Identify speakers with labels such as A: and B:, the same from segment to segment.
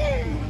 A: Yeah.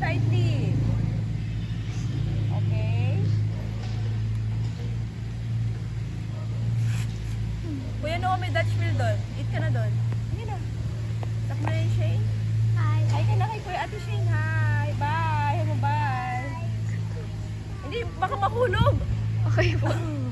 A: tightly. Okay. Kuya Noah, may Dutch wheel doon. Eat ka na doon. Hindi na. Stop na yun, Shane. Hi ka na kay Kuya Ate Shane. Hi. Bye. Hello, bye. Hindi, baka mahulog.
B: Okay po.